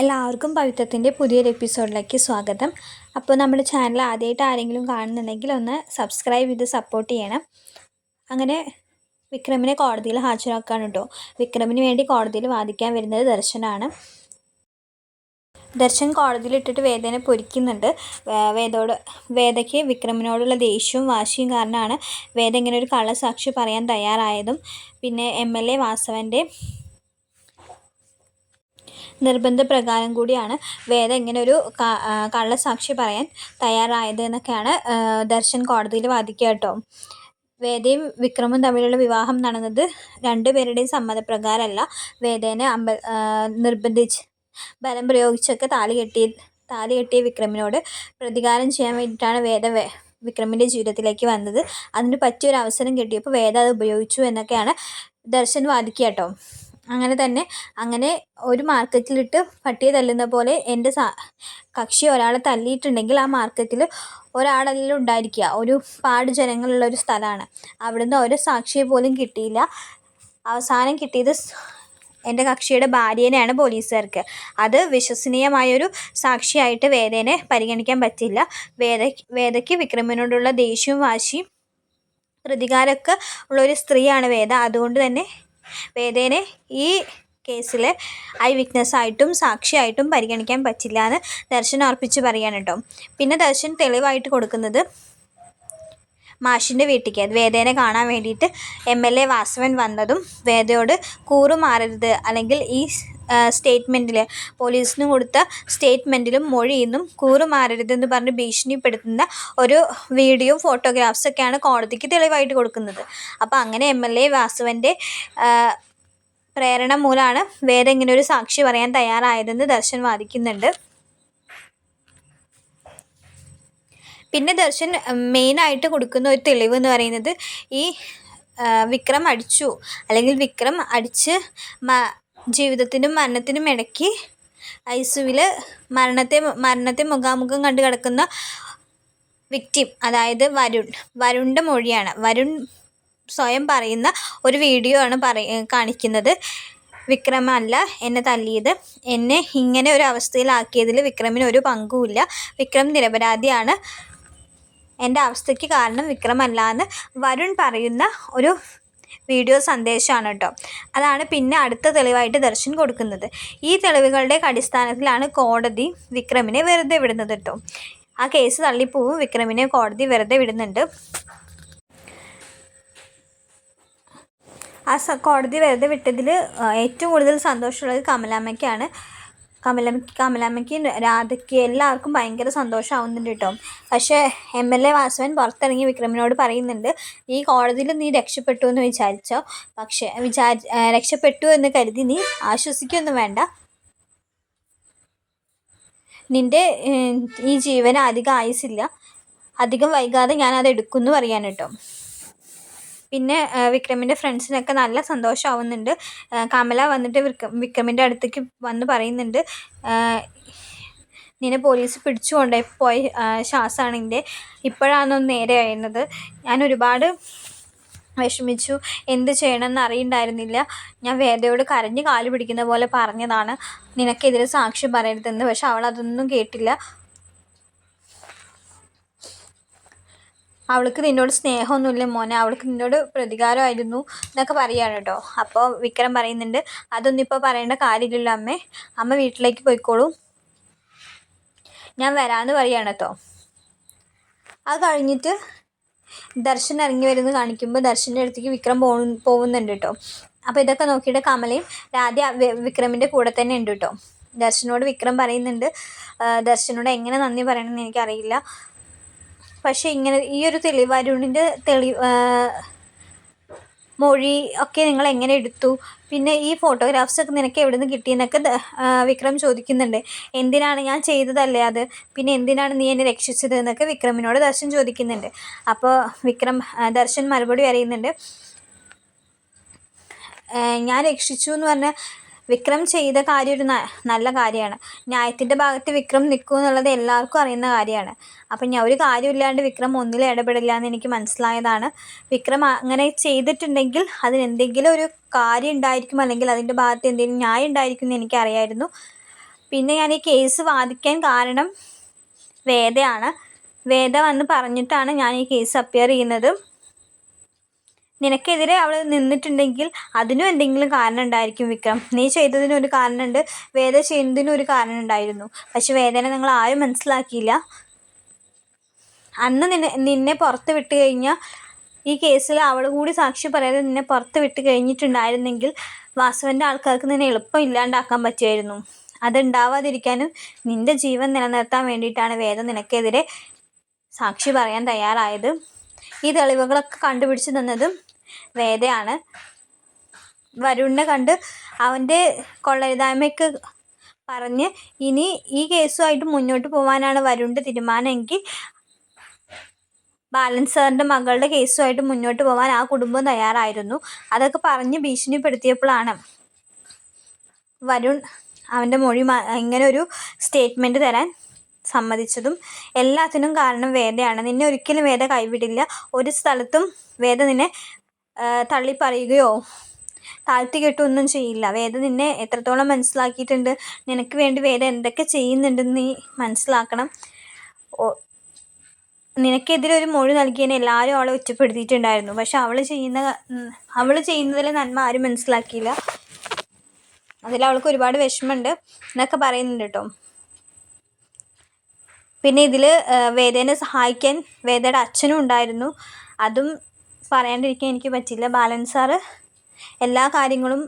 എല്ലാവർക്കും പവിത്രത്തിന്റെ പുതിയൊരു എപ്പിസോഡിലേക്ക് സ്വാഗതം. അപ്പോൾ നമ്മുടെ ചാനൽ ആദ്യമായിട്ട് ആരെങ്കിലും കാണുന്നുണ്ടെങ്കിൽ ഒന്ന് സബ്സ്ക്രൈബ് ചെയ്ത് സപ്പോർട്ട് ചെയ്യണം. അങ്ങനെ വിക്രമിനെ കോടതിയിൽ ഹാജരാക്കാണ് കേട്ടോ. വിക്രമിന് വേണ്ടി കോടതിയിൽ വാദിക്കാൻ വരുന്നത് ദർശനാണ്. ദർശൻ കോടതിയിൽ ഇട്ടിട്ട് വേദനെ പൊരിക്കുന്നുണ്ട്. വേദോട് വേദയ്ക്ക് വിക്രമിനോടുള്ള ദേഷ്യവും വാശിയും കാരണമാണ് വേദ ഇങ്ങനെ ഒരു കള്ളസാക്ഷി പറയാൻ തയ്യാറായതും. പിന്നെ എം എൽ എ വാസവന്റെ നിർബന്ധപ്രകാരം കൂടിയാണ് വേദ ഇങ്ങനെ ഒരു കള്ളസാക്ഷി പറയാൻ തയ്യാറായത് എന്നൊക്കെയാണ് ദർശൻ കോടതിയിൽ വാദിക്കുക കേട്ടോ. വേദയും വിക്രമും തമ്മിലുള്ള വിവാഹം നടന്നത് രണ്ടുപേരുടെയും സമ്മതപ്രകാരമല്ല വേദേനെ അമ്പ നിർബന്ധിച്ച് ബലം പ്രയോഗിച്ചൊക്കെ താലി കെട്ടി താലി കെട്ടിയ വിക്രമിനോട് പ്രതികാരം ചെയ്യാൻ വേണ്ടിയിട്ടാണ് വേദ വിക്രമിന്റെ ജീവിതത്തിലേക്ക് വന്നത്. അതിന് പറ്റിയൊരു അവസരം കിട്ടിയപ്പോൾ വേദ അത് ഉപയോഗിച്ചു എന്നൊക്കെയാണ് ദർശൻ വാദിക്കുക കേട്ടോ. അങ്ങനെ തന്നെ അങ്ങനെ ഒരു മാർക്കറ്റിലിട്ട് പട്ടിയെ തല്ലുന്ന പോലെ എന്റെ കക്ഷി ഒരാളെ തല്ലിയിട്ടുണ്ടെങ്കിൽ ആ മാർക്കറ്റിൽ ഒരാളെല്ലാം ഉണ്ടായിരിക്കുക. ഒരു പാട് ജനങ്ങളുള്ള ഒരു സ്ഥലമാണ്. അവിടുന്ന് ഒരു സാക്ഷിയെ പോലും കിട്ടിയില്ല. അവസാനം കിട്ടിയത് എന്റെ കക്ഷിയുടെ ഭാര്യേനെയാണ് പോലീസുകാർക്ക്. അത് വിശ്വസനീയമായൊരു സാക്ഷിയായിട്ട് വേദനെ പരിഗണിക്കാൻ പറ്റില്ല. വേദ വേദയ്ക്ക് വിക്രമിനോടുള്ള ദേഷ്യവും വാശിയും പ്രതികാരമൊക്കെ ഉള്ളൊരു സ്ത്രീയാണ് വേദ. അതുകൊണ്ട് തന്നെ വേദേനെ ഈ കേസിൽ ഐ വിറ്റ്നസ് ആയിട്ടും സാക്ഷിയായിട്ടും പരിഗണിക്കാൻ പറ്റില്ല എന്ന് ദർശൻ ഉറപ്പിച്ച് പറയാണ് കേട്ടോ. പിന്നെ ദർശൻ തെളിവായിട്ട് കൊടുക്കുന്നത് മാഷിന്റെ വീട്ടിലേക്ക്. വേദേനെ കാണാൻ വേണ്ടിയിട്ട് എം എൽ എ വാസവൻ വന്നതും വേദയോട് കൂറുമാറരുത് അല്ലെങ്കിൽ ഈ സ്റ്റേറ്റ്മെന്റിൽ പോലീസിന് കൊടുത്ത സ്റ്റേറ്റ്മെന്റിലും മൊഴിയിന്നും കൂറുമാറരുതെന്ന് പറഞ്ഞ് ഭീഷണിപ്പെടുത്തുന്ന ഒരു വീഡിയോ ഫോട്ടോഗ്രാഫ്സൊക്കെയാണ് കോടതിക്ക് തെളിവായിട്ട് കൊടുക്കുന്നത്. അപ്പോൾ അങ്ങനെ എം എൽ എ വാസുവന്റെ പ്രേരണ മൂലമാണ് വേദ ഇങ്ങനെ ഒരു സാക്ഷി പറയാൻ തയ്യാറായതെന്ന് ദർശൻ വാദിക്കുന്നുണ്ട്. പിന്നെ ദർശൻ മെയിനായിട്ട് കൊടുക്കുന്ന ഒരു തെളിവ് എന്ന് പറയുന്നത് ഈ വിക്രം അടിച്ചു. അല്ലെങ്കിൽ വിക്രം അടിച്ച് മ ജീവിതത്തിനും മരണത്തിനും ഇടയ്ക്ക് ഐസുവിൽ മരണത്തെ മരണത്തെ മുഖാമുഖം കണ്ട് കിടക്കുന്ന വിക്റ്റിം അതായത് വരുൺ വരുണിന്റെ മൊഴിയാണ്. വരുൺ സ്വയം പറയുന്ന ഒരു വീഡിയോ ആണ് പറയ കാണിക്കുന്നത്. വിക്രമല്ല എന്നെ തല്ലിയത്. എന്നെ ഇങ്ങനെ ഒരു അവസ്ഥയിലാക്കിയതിൽ വിക്രമിന് ഒരു പങ്കുമില്ല വിക്രം നിരപരാധിയാണ്. എന്റെ അവസ്ഥയ്ക്ക് കാരണം വിക്രമല്ല എന്ന് വരുൺ പറയുന്ന ഒരു വീഡിയോ സന്ദേശമാണ് കേട്ടോ. അതാണ് പിന്നെ അടുത്ത തെളിവായിട്ട് ദർശൻ കൊടുക്കുന്നത്. ഈ തെളിവുകളുടെ അടിസ്ഥാനത്തിലാണ് കോടതി വിക്രമിനെ വെറുതെ വിടുന്നത് കേട്ടോ. ആ കേസ് തള്ളിപ്പോവും വിക്രമിനെ കോടതി വെറുതെ വിടുന്നുണ്ട്. ആ കോടതി വെറുതെ വിട്ടതിൽ ഏറ്റവും കൂടുതൽ സന്തോഷമുള്ളത് കമലാമ്മയ്ക്കാണ്. കമലമ്മയ്ക്ക് കമലാമ്മയ്ക്ക് രാധയ്ക്ക് എല്ലാവർക്കും ഭയങ്കര സന്തോഷമാവുന്നുണ്ട് കേട്ടോ. പക്ഷേ എം എൽ എ വാസവൻ പുറത്തിറങ്ങി വിക്രമിനോട് പറയുന്നുണ്ട് ഈ കോടതിയിൽ നീ രക്ഷപ്പെട്ടു എന്ന് വിചാരിച്ചോ? പക്ഷേ വിചാരി രക്ഷപ്പെട്ടു എന്ന് കരുതി നീ ആശ്വസിക്കൊന്നും വേണ്ട. നിന്റെ ഈ ജീവന് അധികം ആയുസില്ല അധികം വൈകാതെ ഞാനത് എടുക്കുമെന്ന് പറയാൻ കേട്ടോ. പിന്നെ വിക്രമിന്റെ ഫ്രണ്ട്സിനൊക്കെ നല്ല സന്തോഷമാവുന്നുണ്ട് കമല വന്നിട്ട് വിക്രം വിക്രമിന്റെ അടുത്തേക്ക് വന്ന് പറയുന്നുണ്ട് നിന്നെ പോലീസ് പിടിച്ചു പോയ ശ്വാസമാണ് ഇപ്പോഴാണോ നേരെ ആയിരുന്നത്. ഞാൻ ഒരുപാട് വിഷമിച്ചു. എന്ത് ചെയ്യണമെന്ന് അറിയണ്ടായിരുന്നില്ല. ഞാൻ വേദയോട് കരഞ്ഞ് കാൽ പിടിക്കുന്ന പോലെ പറഞ്ഞതാണ്. നിനക്കെതിരെ സാക്ഷ്യം പറയരുതെന്ന്. പക്ഷെ അവൾ അതൊന്നും കേട്ടില്ല. അവൾക്ക് നിന്നോട് സ്നേഹമൊന്നുമില്ല മോനെ. അവൾക്ക് നിന്നോട് പ്രതികാരമായിരുന്നു എന്നൊക്കെ പറയാണ് കേട്ടോ. അപ്പോൾ വിക്രം പറയുന്നുണ്ട് അതൊന്നും ഇപ്പോൾ പറയേണ്ട കാര്യമില്ലല്ലോ അമ്മേ. അമ്മ വീട്ടിലേക്ക് പോയിക്കോളൂ. ഞാൻ വരാമെന്ന് പറയാണ് കേട്ടോ. അത് കഴിഞ്ഞിട്ട് ദർശൻ ഇറങ്ങി വരുന്നത് കാണിക്കുമ്പോൾ ദർശന്റെ അടുത്തേക്ക് വിക്രം പോ പോകുന്നുണ്ട് കേട്ടോ. അപ്പോൾ ഇതൊക്കെ നോക്കിയിട്ട് കമലയും രാധ വിക്രമിന്റെ കൂടെ തന്നെ ഉണ്ട് കേട്ടോ. ദർശനോട് വിക്രം പറയുന്നുണ്ട് ദർശനോട് എങ്ങനെ നന്ദി പറയണമെന്ന് എനിക്കറിയില്ല. പക്ഷേ ഇങ്ങനെ ഈ ഒരു തെളിവ് അരുണിന്റെ തെളി മൊഴി ഒക്കെ നിങ്ങൾ എങ്ങനെ എടുത്തു? പിന്നെ ഈ ഫോട്ടോഗ്രാഫ്സ് ഒക്കെ നിനക്ക് എവിടെ നിന്ന് കിട്ടിയെന്നൊക്കെ വിക്രം ചോദിക്കുന്നുണ്ട്. എന്തിനാണ് ഞാൻ ചെയ്തതല്ലേ അത്? പിന്നെ എന്തിനാണ് നീ എന്നെ രക്ഷിച്ചത്? എന്നൊക്കെ വിക്രമിനോട് ദർശൻ ചോദിക്കുന്നുണ്ട്. അപ്പോൾ വിക്രം ദർശൻ മറുപടി അറിയുന്നുണ്ട് ഞാൻ രക്ഷിച്ചു എന്ന് പറഞ്ഞാൽ വിക്രം ചെയ്ത കാര്യം ഒരു നല്ല കാര്യമാണ്. ന്യായത്തിന്റെ ഭാഗത്ത് വിക്രം നിൽക്കും എന്നുള്ളത് എല്ലാവർക്കും അറിയുന്ന കാര്യമാണ്. അപ്പം ഞാൻ ഒരു കാര്യമില്ലാണ്ട് വിക്രം ഒന്നിലും ഇടപെടില്ല എന്ന് എനിക്ക് മനസ്സിലായതാണ്. വിക്രം അങ്ങനെ ചെയ്തിട്ടുണ്ടെങ്കിൽ അതിന് എന്തെങ്കിലും ഒരു കാര്യം ഉണ്ടായിരിക്കും അല്ലെങ്കിൽ അതിന്റെ ഭാഗത്ത് എന്തെങ്കിലും ന്യായം ഉണ്ടായിരിക്കും എന്ന് എനിക്കറിയായിരുന്നു. പിന്നെ ഞാൻ ഈ കേസ് വാദിക്കാൻ കാരണം വേദയാണ്. വേദ വന്ന് പറഞ്ഞിട്ടാണ് ഞാൻ ഈ കേസ് അപ്പിയർ ചെയ്യുന്നത്. നിനക്കെതിരെ അവൾ നിന്നിട്ടുണ്ടെങ്കിൽ അതിനും എന്തെങ്കിലും കാരണം ഉണ്ടായിരിക്കും വിക്രം. നീ ചെയ്തതിന് ഒരു കാരണമുണ്ട് വേദ ചെയ്യുന്നതിനും ഒരു കാരണം ഉണ്ടായിരുന്നു പക്ഷെ വേദന നിങ്ങൾ ആരും മനസ്സിലാക്കിയില്ല. അന്ന് നിന്നെ നിന്നെ പുറത്ത് വിട്ട് കഴിഞ്ഞാൽ ഈ കേസിൽ അവൾ കൂടി സാക്ഷി പറയാതെ നിന്നെ പുറത്ത് വിട്ട് കഴിഞ്ഞിട്ടുണ്ടായിരുന്നെങ്കിൽ വാസവന്റെ ആൾക്കാർക്ക് നിന്നെ എളുപ്പം ഇല്ലാണ്ടാക്കാൻ പറ്റുമായിരുന്നു. അതുണ്ടാവാതിരിക്കാനും നിന്റെ ജീവൻ നിലനിർത്താൻ വേണ്ടിയിട്ടാണ് വേദം നിനക്കെതിരെ സാക്ഷി പറയാൻ തയ്യാറായത്. ഈ തെളിവുകളൊക്കെ കണ്ടുപിടിച്ച് തന്നതും വേദയാണ്. വരുണിനെ കണ്ട് അവന്റെ കൊള്ളരുതായ്മയ്ക്ക് പറഞ്ഞ് ഇനി ഈ കേസുമായിട്ട് മുന്നോട്ട് പോകാനാണ് വരുണിന്റെ തീരുമാനമെങ്കിൽ ബാലൻ സാറിന്റെ മകളുടെ കേസുമായിട്ട് മുന്നോട്ട് പോകാൻ ആ കുടുംബം തയ്യാറായിരുന്നു. അതൊക്കെ പറഞ്ഞ് ഭീഷണിപ്പെടുത്തിയപ്പോഴാണ് വരുൺ അവന്റെ മൊഴി ഇങ്ങനെ ഒരു സ്റ്റേറ്റ്മെന്റ് തരാൻ സമ്മതിച്ചതും. എല്ലാത്തിനും കാരണം വേദയാണ്. നിന്നെ ഒരിക്കലും വേദ കൈവിടില്ല. ഒരു സ്ഥലത്തും വേദ നിന്നെ തള്ളി പറയുകയോ താഴ്ത്തി കെട്ടുകയൊന്നും ചെയ്യില്ല. വേദ നിന്നെ എത്രത്തോളം മനസ്സിലാക്കിയിട്ടുണ്ട് നിനക്ക് വേണ്ടി വേദ എന്തൊക്കെ ചെയ്യുന്നുണ്ടെന്ന് നീ മനസ്സിലാക്കണം. നിനക്കെതിരെ ഒരു മൊഴി നൽകിയതിന് എല്ലാവരും അവളെ ഒറ്റപ്പെടുത്തിയിട്ടുണ്ടായിരുന്നു. പക്ഷെ അവൾ ചെയ്യുന്ന അവൾ ചെയ്യുന്നതിലെ നന്മ ആരും മനസ്സിലാക്കിയില്ല. അതിൽ അവൾക്ക് ഒരുപാട് വിഷമമുണ്ട് എന്നൊക്കെ പറയുന്നുണ്ട് കേട്ടോ. പിന്നെ ഇതിൽ വേദേനെ സഹായിക്കാൻ വേദയുടെ അച്ഛനും ഉണ്ടായിരുന്നു. അതും പറയാണ്ടിരിക്കാൻ എനിക്ക് പറ്റില്ല. ബാലൻ സാറ് എല്ലാ കാര്യങ്ങളും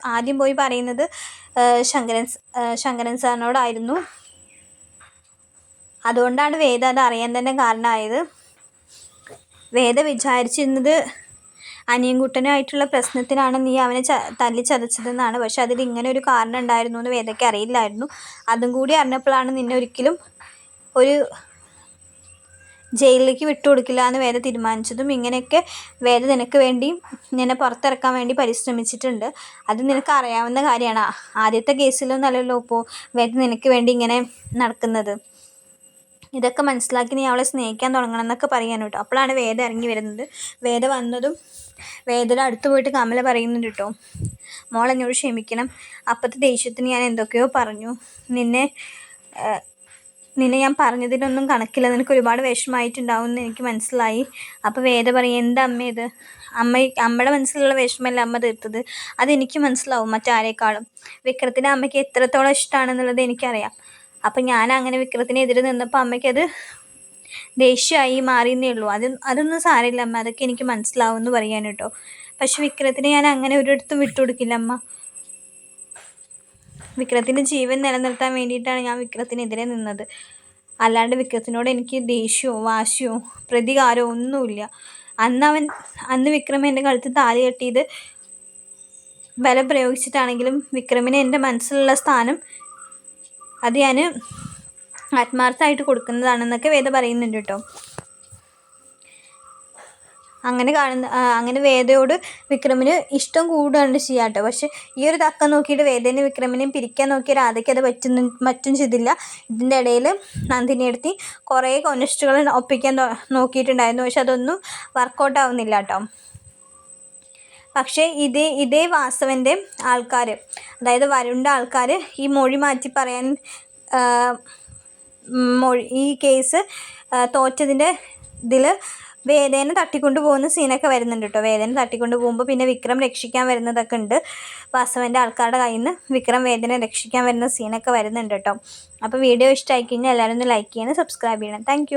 ആദ്യം പോയി പറയുന്നത് ശങ്കരൻ ശങ്കരൻ സാറിനോടായിരുന്നു. അതുകൊണ്ടാണ് വേദ അത് അറിയാൻ തന്നെ കാരണമായത്. വേദ വിചാരിച്ചിരുന്നത് അനിയൻകുട്ടനുമായിട്ടുള്ള പ്രശ്നത്തിനാണ് നീ അവനെ ച തല്ലി ചതച്ചതെന്നാണ്. പക്ഷെ അതിൽ ഇങ്ങനെ ഒരു കാരണം ഉണ്ടായിരുന്നു എന്ന് വേദയ്ക്ക് അറിയില്ലായിരുന്നു. അതും കൂടി അറിഞ്ഞപ്പോഴാണ് നിന്നെ ഒരിക്കലും ഒരു ജയിലിലേക്ക് വിട്ടുകൊടുക്കില്ല എന്ന് വേദ തീരുമാനിച്ചതും ഇങ്ങനെയൊക്കെ വേദ നിനക്ക് വേണ്ടി നിന്നെ പുറത്തിറക്കാൻ വേണ്ടി പരിശ്രമിച്ചിട്ടുണ്ട്. അത് നിനക്ക് അറിയാവുന്ന കാര്യമാണ്. ആദ്യത്തെ കേസിലൊന്നല്ലല്ലോ ഇപ്പോൾ വേദ നിനക്ക് വേണ്ടി ഇങ്ങനെ നടക്കുന്നത്. ഇതൊക്കെ മനസ്സിലാക്കി നീ അവളെ സ്നേഹിക്കാൻ തുടങ്ങണം എന്നൊക്കെ പറയാൻ കേട്ടോ. അപ്പോഴാണ് വേദ ഇറങ്ങി വരുന്നത്. വേദ വന്നതും വേദയുടെ അടുത്ത് പോയിട്ട് കമല പറയുന്നുണ്ട് കേട്ടോ. മോൾ എന്നോട് ക്ഷമിക്കണം. അപ്പോഴത്തെ ദേഷ്യത്തിന് ഞാൻ എന്തൊക്കെയോ പറഞ്ഞു. നിന്നെ നിന്നെ ഞാൻ പറഞ്ഞതിനൊന്നും കണക്കില്ല. നിനക്ക് ഒരുപാട് വിഷമമായിട്ടുണ്ടാവും എന്ന് എനിക്ക് മനസ്സിലായി. അപ്പോൾ വേദ പറയും എന്താ അമ്മ ഇത്? അമ്മ അമ്മയുടെ മനസ്സിലുള്ള വിഷമമല്ല അമ്മ തീർത്തത്? അതെനിക്ക് മനസ്സിലാവും മറ്റാരേക്കാളും. വിക്രത്തിന്റെ അമ്മയ്ക്ക് എത്രത്തോളം ഇഷ്ടമാണെന്നുള്ളത് എനിക്കറിയാം. അപ്പം ഞാൻ അങ്ങനെ വിക്രത്തിനെതിരെ നിന്നപ്പോൾ അമ്മയ്ക്കത് ദേഷ്യമായി മാറിയെന്നേ ഉള്ളൂ. അത് അതൊന്നും സാരമില്ല അമ്മ. അതൊക്കെ എനിക്ക് മനസ്സിലാവും എന്ന് പറയാൻ കേട്ടോ. പക്ഷെ വിക്രത്തിനെ ഞാൻ അങ്ങനെ ഒരിടത്തും വിട്ടുകൊടുക്കില്ല അമ്മ. വിക്രത്തിന്റെ ജീവൻ നിലനിർത്താൻ വേണ്ടിയിട്ടാണ് ഞാൻ വിക്രത്തിനെതിരെ നിന്നത്. അല്ലാണ്ട് വിക്രത്തിനോട് എനിക്ക് ദേഷ്യമോ വാശിയോ പ്രതികാരമോ ഒന്നുമില്ല. അന്ന് അവൻ അന്ന് വിക്രം എന്റെ കഴുത്ത് താലി കെട്ടിയത് ബലം പ്രയോഗിച്ചിട്ടാണെങ്കിലും വിക്രമിന് എന്റെ മനസ്സിലുള്ള സ്ഥാനം അത് ഞാൻ ആത്മാർത്ഥമായിട്ട് കൊടുക്കുന്നതാണെന്നൊക്കെ വേദ പറയുന്നുണ്ട് കേട്ടോ. അങ്ങനെ കാണുന്ന അങ്ങനെ വേദയോട് വിക്രമിന് ഇഷ്ടം കൂടുകയാണ് ചെയ്യുക കേട്ടോ പക്ഷെ ഈ ഒരു തക്കം നോക്കിയിട്ട് വേദേനെ വിക്രമിനെയും പിരിക്കാൻ നോക്കിയ രാധയ്ക്ക് അത് പറ്റുന്ന മറ്റും ചെയ്തില്ല. ഇതിന്റെ ഇടയിൽ നന്ദിനി എടുത്തി കുറേ കൊനസ്റ്റുകൾ ഒപ്പിക്കാൻ നോക്കിയിട്ടുണ്ടായിരുന്നു. പക്ഷെ അതൊന്നും വർക്കൗട്ട് ആവുന്നില്ല കേട്ടോ. പക്ഷേ ഇതേ ഇതേ വാസവന്റെ ആൾക്കാർ അതായത് വരുണ്ട ആൾക്കാർ ഈ മൊഴി മാറ്റി പറയാൻ മൊഴി ഈ കേസ് തോറ്റതിന്റെ ഇതിൽ വേദേനെ തട്ടിക്കൊണ്ട് പോകുന്ന സീനൊക്കെ വരുന്നുണ്ട് കേട്ടോ. വേദന തട്ടിക്കൊണ്ട് പോകുമ്പോൾ പിന്നെ വിക്രം രക്ഷിക്കാൻ വരുന്നതൊക്കെ ഉണ്ട്. വാസവന്റെ ആൾക്കാരുടെ കയ്യിൽ നിന്ന് വിക്രം വേദനെ രക്ഷിക്കാൻ വരുന്ന സീനൊക്കെ വരുന്നുണ്ട് കേട്ടോ. അപ്പോൾ വീഡിയോ ഇഷ്ടമായി കഴിഞ്ഞാൽ എല്ലാവരും ഒന്ന് ലൈക്ക് ചെയ്യണം സബ്സ്ക്രൈബ് ചെയ്യണം. താങ്ക്